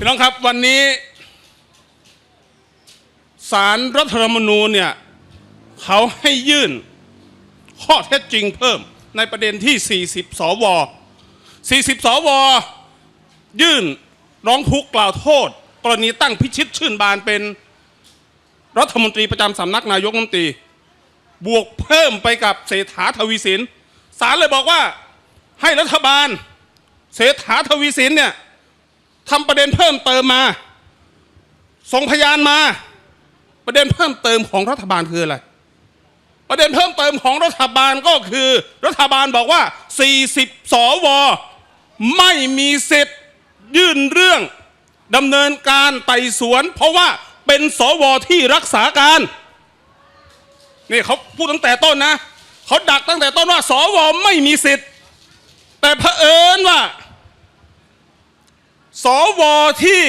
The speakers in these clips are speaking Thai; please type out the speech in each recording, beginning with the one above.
พี่น้องครับวันนี้สารรัฐธรรมนูญเนี่ยเขาให้ยื่นข้อเท็จจริงเพิ่มในประเด็นที่ 40 สว 40 สว ยื่นร้องทุกข์กล่าวโทษ กรณีตั้งพิชิตชื่นบานเป็นรัฐมนตรีประจำสำนักนายกรัฐมนตรี บวกเพิ่มไปกับเศรษฐาทวีสินศาลเลยบอกว่าให้รัฐบาล เศรษฐาทวีสินเนี่ย ทำประเด็นเพิ่มเติมมาส่งพยานมา ประเด็นเพิ่มเติมของรัฐบาลคืออะไร ประเด็นเพิ่มเติมของรัฐบาลก็คือ รัฐบาลบอกว่า 40 สว ไม่มีสิทธิ์ยื่นเรื่องดำเนินการไต่สวน เพราะว่าเป็นสวที่รักษาการนี่เขาพูดตั้งแต่ต้นนะเขาดักตั้งแต่ต้นว่า สวไม่มีสิทธิ์ แต่เผอิญว่า สวที่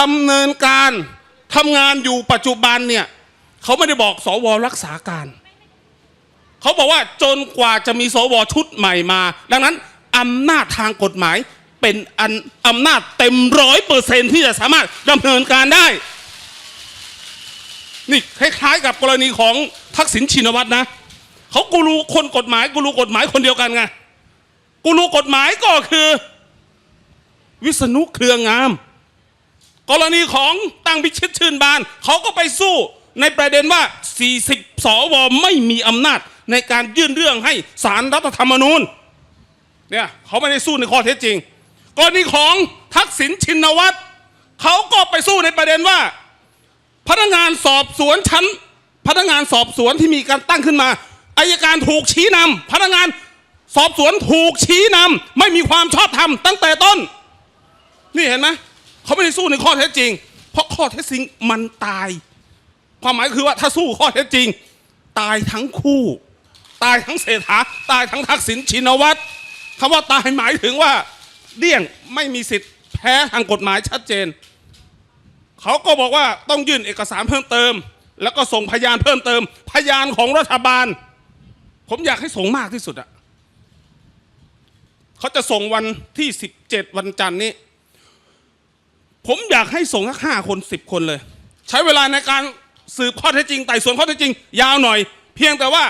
ดำเนินการทำงานอยู่ปัจจุบันเนี่ยเขาไม่ได้บอกสวรักษาการ เขาบอกว่าจนกว่าจะมีสวชุดใหม่มา ดังนั้นอำนาจทางกฎหมายเป็นอันอำนาจเต็มร้อยเปอร์เซนที่จะสามารถดำเนินการได้ นี่คล้ายๆกับกรณีของทักษิณชินวัตรนะเขากูรู้คนกฎหมายกูรู้กฎหมายคนเดียวกันไงกูรู้กฎหมายก็คือ วิษณุเครืองาม กรณีของตั้งพิชิตชื่นบาน เขาก็ไปสู้ในประเด็นว่า 40 สวไม่มีอำนาจในการยื่นเรื่องให้สารรัฐธรรมนูญเนี่ยเขาไม่ได้สู้ในข้อเท็จจริง กรณีของทักษิณชินวัตรเขาก็ไปสู้ในประเด็นว่า พนักงานสอบสวนชั้น พนักงานสอบสวนที่มีการตั้งขึ้นมาอายการถูกชี้นำพนักงานสอบสวนถูกชี้นำไม่มีความชอบธรรมตั้งแต่ต้น นี่เห็นไหมเขาไม่ได้สู้ในข้อเท็จจริง เพราะข้อเท็จจริงมันตาย ความหมายคือว่าถ้าสู้ข้อเท็จจริง ตายทั้งคู่ ตายทั้งเศรษฐาตายทั้งทักษิณชินวัตรคำว่าตายหมายถึงว่าเดี่ยงไม่มีสิทธิ์แพ้ทางกฎหมายชัดเจน เขาก็บอกว่าต้องยื่นเอกสารเพิ่มเติม แล้วก็ส่งพยานเพิ่มเติม พยานของรัฐบาล ผมอยากให้ส่งมากที่สุดอะเขาจะส่งวันที่ 17 วันจันทร์นี้ ผมอยากให้ส่งสักห้าคนสิบคนเลย ใช้เวลาในการสืบข้อเท็จจริงไต่สวนข้อเท็จจริง ยาวหน่อย เพียงแต่ว่า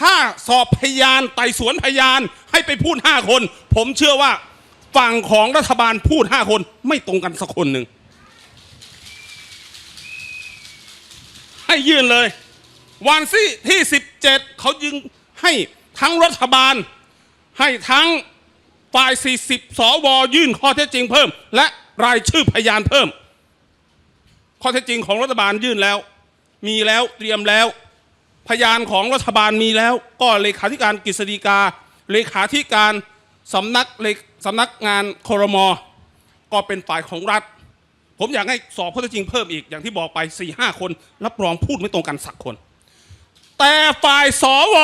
ถ้าสอบพยานไต่สวนพยาน ให้ไปพูดห้าคน ผมเชื่อว่าฝั่งของรัฐบาลพูดห้าคนไม่ตรงกันสักคนหนึ่งให้ยื่นเลย วันที่ที่17เขายึงให้ทั้งรัฐบาล ให้ทั้งฝ่าย 40 สวยื่นข้อเท็จจริงเพิ่ม และ รายชื่อพยานเพิ่ม ข้อเท็จจริงของรัฐบาลยื่นแล้ว มีแล้วเตรียมแล้ว พยานของรัฐบาลมีแล้ว ก็เลขาธิการกฤษฎีกา เลขาธิการสำนักเลสำนักงานครมก็เป็นฝ่ายของรัฐ ผมอยากให้สอบข้อเท็จจริงเพิ่มอีกอย่างที่บอกไป4ี่ห้าคน รับรองพูดไม่ตรงกันสักคน แต่ฝ่ายสว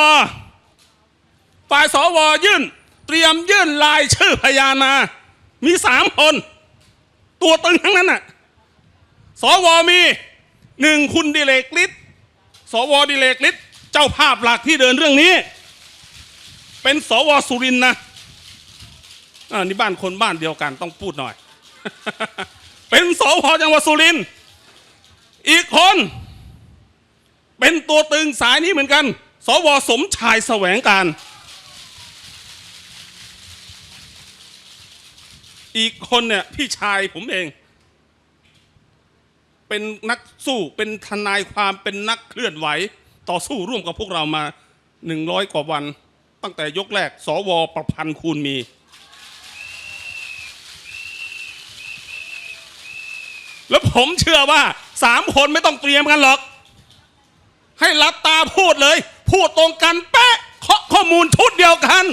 ฝ่ายสวยื่น เตรียมยื่นรายชื่อพยานมามีสามคน ตัวตึงทั้งนั้นน่ะสวมีหนึ่งคุณดิเลกฤทธิ์สวดิเลกฤทธิ์เจ้าภาพหลักที่เดินเรื่องนี้ เป็นสวสุรินนะอ่านี่บ้านคนบ้านเดียวกันต้องพูดหน่อย เป็นสวจังหวัดสุรินอีกคน เป็นตัวตึงสายนี้เหมือนกัน สวสมชายแสวงการ อีกคนเนี่ยพี่ชายผมเอง เป็นนักสู้เป็นทนายความเป็นนักเคลื่อนไหว ต่อสู้ร่วมกับพวกเรามาหนึ่งร้อยกว่าวัน ตั้งแต่ยกแรก สวประพันธ์คูณมี แล้วผมเชื่อว่าสามคนไม่ต้องเตรียมกันหรอก ให้รับตาพูดเลย พูดตรงกันแปะข้อข้อมูลชุดเดียวกัน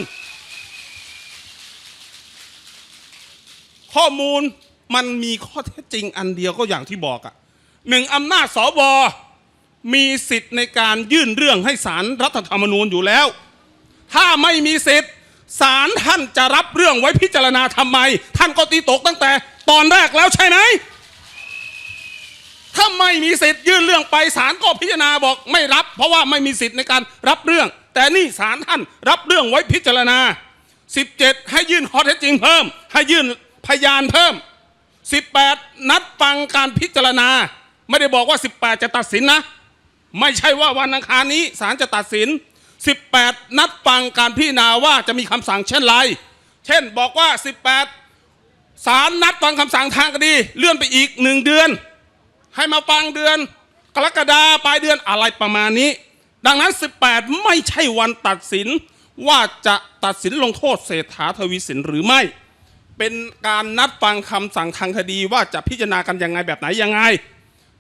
ข้อมูลมันมีข้อเท็จจริงอันเดียวก็อย่างที่บอกอะหนึ่งอำนาจสวมีสิทธิ์ในการยื่นเรื่องให้ศาลรัฐธรรมนูญอยู่แล้ว ถ้าไม่มีสิทธิ์ศาลท่านจะรับเรื่องไว้พิจารณาทำไม ท่านก็ตีตกตั้งแต่ตอนแรกแล้วใช่ไหมถ้าไม่มีสิทธิ์ยื่นเรื่องไปศาลก็พิจารณาบอกไม่รับ เพราะว่าไม่มีสิทธิ์ในการรับเรื่อง แต่นี่ศาลท่านรับเรื่องไว้พิจารณา 17 ให้ยื่นข้อเท็จจริงเพิ่ม ให้ยื่น พยานเพิ่ม 18 นัดฟังการพิจารณา ไม่ได้บอกว่า 18 จะตัดสินนะ ไม่ใช่ว่าวันอังคารนี้ศาลจะตัดสิน 18 นัดฟังการพิจารณาว่าจะมีคำสั่งเช่นไร เช่นบอกว่า 18ศาลนัดฟังคำสั่งทางคดี เลื่อนไปอีกหนึ่งเดือน ให้มาฟังเดือน กรกฎาปลายเดือนอะไรประมาณนี้ ดังนั้น 18 ไม่ใช่วันตัดสินว่าจะตัดสินลงโทษเศรษฐาทวีสินหรือไม่ เป็นการนัดฟังคำสั่งทางคดีว่าจะพิจารณากันยังไงแบบไหนยังไง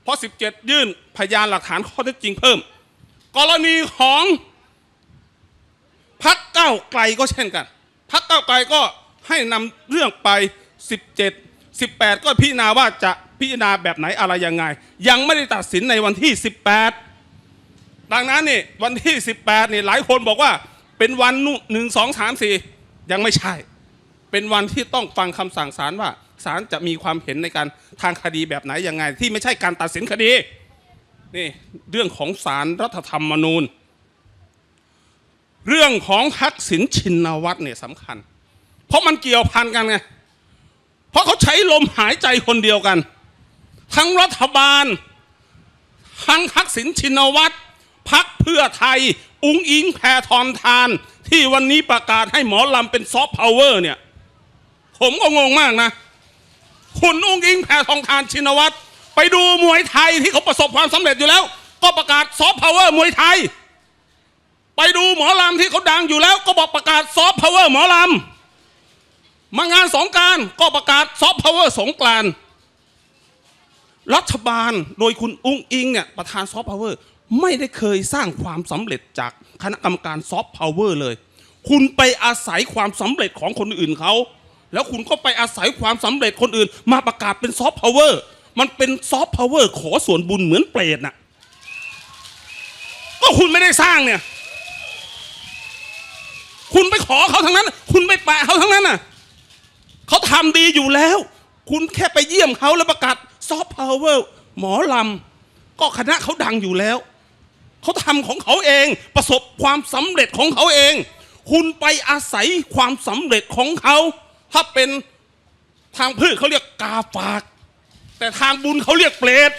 เพราะ 17 ยื่นพยานหลักฐานข้อเท็จจริงเพิ่ม กรณีของพักเก้าไกลก็เช่นกันพักเก้าไกลก็ให้นำเรื่องไป 17 18 ก็พิจารณาว่าจะพิจารณาแบบไหนอะไรยังไง ยังไม่ได้ตัดสินในวันที่ 18 ดังนั้นนี่วันที่ 18นี่หลายคนบอกว่าเป็นวันหนึ่งสองสามสี่ยังไม่ใช่ เป็นวันที่ต้องฟังคำสั่งศาลว่าศาลจะมีความเห็นในการทางคดีแบบไหนยังไง ที่ไม่ใช่การตัดสินคดีนี่เรื่องของศาลรัฐธรรมนูญ เรื่องของทักษิณชินวัตรเนี่ยสำคัญ เพราะมันเกี่ยวพันกันไงเพราะเขาใช้ลมหายใจคนเดียวกัน ทั้งรัฐบาล ทั้งทักษิณชินวัตรพักเพื่อไทย อุ้งอิงแพทองทาน ที่วันนี้ประกาศให้หมอลำเป็นซอฟต์พาวเวอร์เนี่ย ผมก็งงมากนะ คุณอุ้งอิงแพทองทานชินวัตรไปดูมวยไทยที่เขาประสบความสำเร็จอยู่แล้ว ก็ประกาศซอฟต์พาวเวอร์มวยไทย ไปดูหมอลำที่เขาดังอยู่แล้ว ก็บอกประกาศซอฟต์พาวเวอร์หมอลำมางานสงการก็ประกาศซอฟต์พาวเวอร์สงกรานรัฐบาลโดยคุณอุ้งอิงเนี่ยประธานซอฟต์พาวเวอร์ไม่ได้เคยสร้างความสำเร็จจากคณะกรรมการซอฟต์พาวเวอร์เลย คุณไปอาศัยความสำเร็จของคนอื่นเขา แล้วคุณก็ไปอาศัยความสำเร็จคนอื่น มาประกาศเป็นซอฟต์พาวเวอร์มันเป็นซอฟต์พาวเวอร์ขอส่วนบุญเหมือนเปรตน่ะก็คุณไม่ได้สร้างเนี่ย คุณไปขอเขาทั้งนั้น คุณไปแปะเขาทั้งนั้นน่ะเขาทำดีอยู่แล้ว คุณแค่ไปเยี่ยมเขาแล้วประกาศซอฟต์พาวเวอร์หมอลำก็คณะเขาดังอยู่แล้วเขาทำของเขาเองประสบความสำเร็จของเขาเอง คุณไปอาศัยความสำเร็จของเขา ถ้าเป็นทางพืชเขาเรียกกาฝาก แต่ทางบุญเขาเรียกเปรต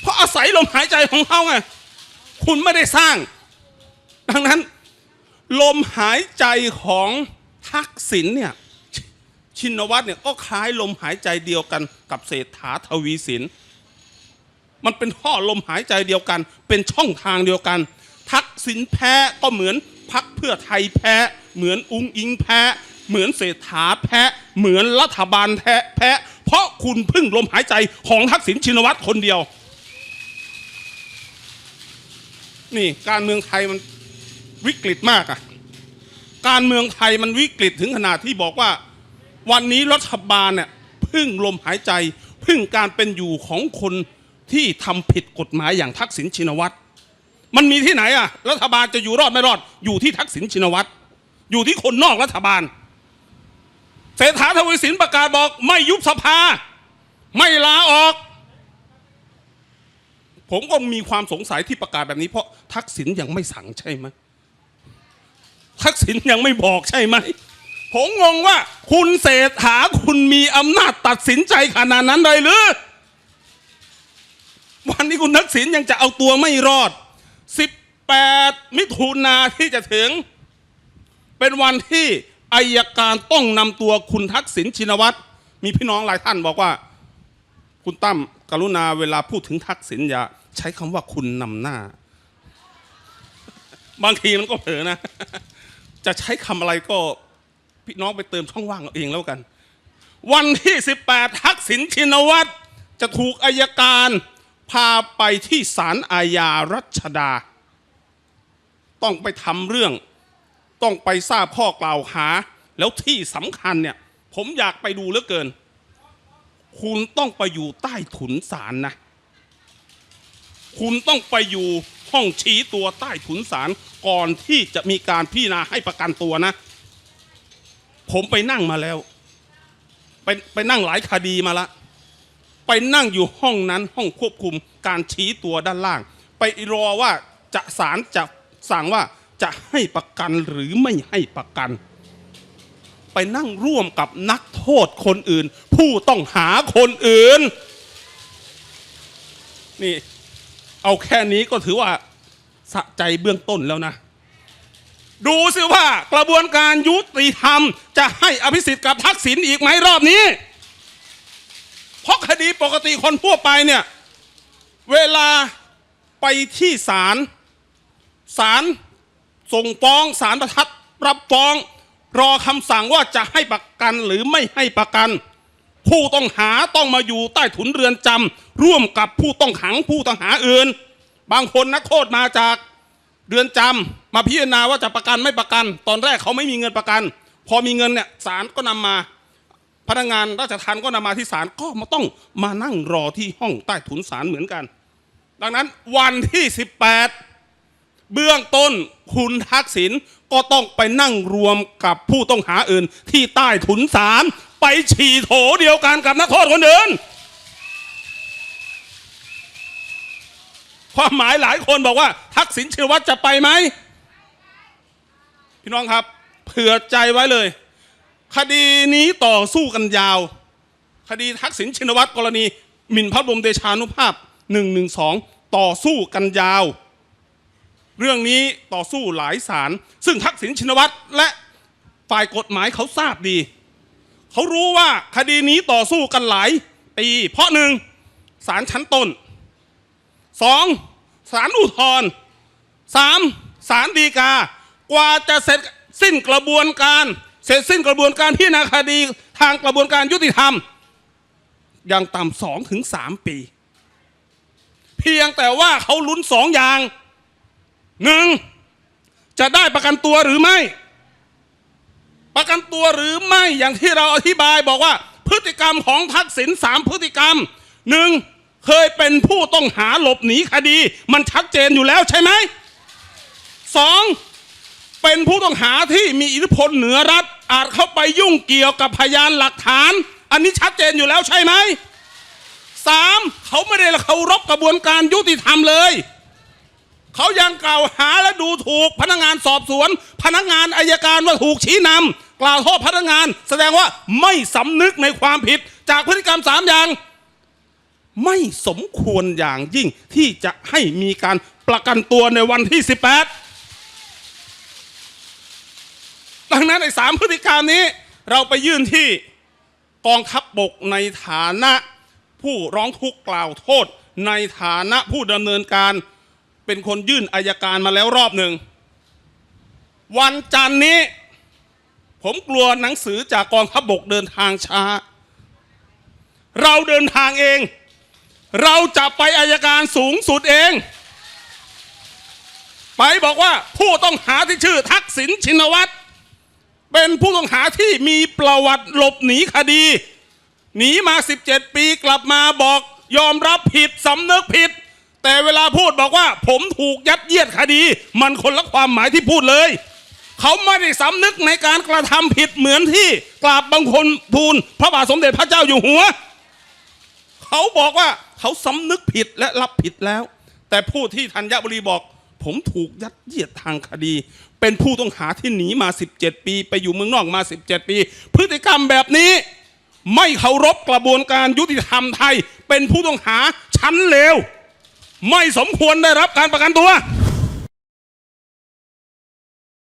เพราะอาศัยลมหายใจของเขาไงคุณไม่ได้สร้าง ดังนั้น ลมหายใจของทักษิณเนี่ยชชินวัตรเนี่ยก็คล้ายลมหายใจเดียวกันกับเศรษฐาทวีสิน มันเป็นท่อลมหายใจเดียวกัน เป็นช่องทางเดียวกัน ทักษิณแพ้ก็เหมือนพักเพื่อไทยแพ้เหมือนอุ้งอิงแพ้ เหมือนเศรษฐาแพ้ เหมือนรัฐบาลแพ้แพ้ เพราะคุณพึ่งลมหายใจของทักษิณชินวัตรคนเดียว นี่การเมืองไทยมันวิกฤตมากอะการเมืองไทยมันวิกฤตถึงขนาดที่บอกว่า วันนี้รัฐบาลเนี่ยพึ่งลมหายใจ พึ่งการเป็นอยู่ของคนที่ทำผิดกฎหมายอย่างทักษิณชินวัตรมันมีที่ไหนอะรัฐบาลจะอยู่รอดไม่รอดอยู่ที่ทักษิณชินวัตร อยู่ที่คนนอกรัฐบาล เศรษฐาทวีสินประกาศบอกไม่ยุบสภา ไม่ลาออก ผมก็มีความสงสัยที่ประกาศแบบนี้เพราะทักษิณยังไม่สั่งใช่ไหมทักษิณยังไม่บอกใช่ไหมผมงงว่าคุณเศรษฐาคุณมีอำนาจตัดสินใจขนาดนั้นเลยหรือ วันนี้คุณทักษิณยังจะเอาตัวไม่รอด 18 มิถุนาที่จะถึง เป็นวันที่อายการต้องนำตัวคุณทักษิณชินวัตรมีพี่น้องหลายท่านบอกว่า คุณตั้มกรุณาเวลาพูดถึงทักษิณอย่าใช้คำว่าคุณนำหน้า บางทีมันก็เผลอนะ จะใช้คำอะไรก็พี่น้องไปเติมช่องว่างเอาเองแล้วกัน วันที่ 18 ทักษิณชินวัตรจะถูกอายการพาไปที่ศาลอาญารัชดา ต้องไปทำเรื่อง ต้องไปทราบข้อกล่าวหา แล้วที่สำคัญเนี่ย ผมอยากไปดูเหลือเกิน คุณต้องไปอยู่ใต้ถุนศาลนะ คุณต้องไปอยู่ห้องชี้ตัวใต้ถุนศาลก่อนที่จะมีการพิจารณาให้ประกันตัวนะ ผมไปนั่งมาแล้ว ไปไปนั่งหลายคดีมาละ ไปนั่งอยู่ห้องนั้นห้องควบคุมการชี้ตัวด้านล่าง ไปรอว่าจะศาลจะสั่งว่า จะให้ประกันหรือไม่ให้ประกัน ไปนั่งร่วมกับนักโทษคนอื่น ผู้ต้องหาคนอื่น นี่ เอาแค่นี้ก็ถือว่าสะใจเบื้องต้นแล้วนะ ดูสิว่ากระบวนการยุติธรรม จะให้อภิสิทธิ์กับทักษิณอีกไหมรอบนี้ เพราะคดีปกติคนทั่วไปเนี่ย เวลาไปที่ศาลศาล ส่งฟ้องศาลประทัดรับฟ้อง รอคำสั่งว่าจะให้ประกันหรือไม่ให้ประกัน ผู้ต้องหาต้องมาอยู่ใต้ถุนเรือนจำร่วมกับผู้ต้องขังผู้ต้องหาอื่น บางคนนักโทษมาจากเรือนจำมาพิจารณาว่าจะประกันไม่ประกัน ตอนแรกเขาไม่มีเงินประกัน พอมีเงินเนี่ยศาลก็นำมาพนักงานราชทัณฑ์ก็นำมาที่ศาลก็มาต้องมานั่งรอที่ห้องใต้ถุนศาลเหมือนกัน ดังนั้นวันที่ 18 เบื้องต้นคุณทักษิณก็ต้องไปนั่งรวมกับผู้ต้องหาอื่น ที่ใต้ถุนศาลไปฉี่โถเดียวกันกับนักโทษคนอื่นความหมายหลายคนบอกว่า ทักษิณชินวัตรจะไปไหม พี่น้องครับ เผื่อใจไว้เลย คดีนี้ต่อสู้กันยาว คดีทักษิณชินวัตรกรณีหมิ่นพระบรมเดชานุภาพ112 ต่อสู้กันยาว เรื่องนี้ต่อสู้หลายศาลซึ่งทักษิณชินวัตรและฝ่ายกฎหมายเขาทราบดี เขารู้ว่าคดีนี้ต่อสู้กันหลายปีเพราะหนึ่งศาลชั้นต้นสองศาลอุทธรณ์สามศาลฎีกา กว่าจะเสร็จสิ้นกระบวนการ เสร็จสิ้นกระบวนการพิจารณาคดีทางกระบวนการยุติธรรมอย่างต่ำสองถึงสามปี เพียงแต่ว่าเขาลุ้นสองอย่าง หนึ่งจะได้ประกันตัวหรือไม่ ประกันตัวหรือไม่อย่างที่เราอธิบายบอกว่า พฤติกรรมของทักษิณสามพฤติกรรมหนึ่งเคยเป็นผู้ต้องหาหลบหนีคดี มันชัดเจนอยู่แล้วใช่ไหมสองเป็นผู้ต้องหาที่มีอิทธิพลเหนือรัฐ อาจเข้าไปยุ่งเกี่ยวกับพยานหลักฐาน อันนี้ชัดเจนอยู่แล้วใช่ไหมสามเขาไม่ได้เคารพกระบวนการยุติธรรมเลย เขายังกล่าวหาและดูถูกพนักงานสอบสวน พนักงานอายการว่าถูกชี้นำกล่าวโทษพนักงาน แสดงว่าไม่สำนึกในความผิดจากพฤติกรรมสามอย่าง ไม่สมควรอย่างยิ่งที่จะให้มีการประกันตัวในวันที่ 18 ดังนั้นในสามพฤติกรรมนี้ เราไปยื่นที่กองทัพบบกในฐานะผู้ร้องทุกข์กล่าวโทษ ในฐานะผู้ดำเนินการ เป็นคนยื่นอายการมาแล้วรอบหนึ่ง วันจันนี้ ผมกลัวหนังสือจากกองทัพบบกเดินทางช้า เราเดินทางเอง เราจะไปอายการสูงสุดเอง ไปบอกว่าผู้ต้องหาที่ชื่อทักษิณชินวัตรเป็นผู้ต้องหาที่มีประวัติหลบหนีคดี หนีมา 17 ปีกลับมาบอกยอมรับผิดสำนึกผิด แต่เวลาพูดบอกว่า ผมถูกยัดเยียดคดี มันคนละความหมายที่พูดเลย เขาไม่ได้สำนึกในการกระทำผิดเหมือนที่กราบบังคลทูลพระบาทสมเด็จพระเจ้าอยู่หัว เขาบอกว่าเขาสำนึกผิดและรับผิดแล้ว แต่ผู้ที่ธัญบุรีบอก ผมถูกยัดเยียดทางคดี เป็นผู้ต้องหาที่หนีมา 17 ปี ไปอยู่เมืองนอกมา 17 ปี พฤติกรรมแบบนี้ไม่เคารพกระบวนการยุติธรรมไทย เป็นผู้ต้องหาชั้นเลว ไม่สมควรได้รับการประกันตัว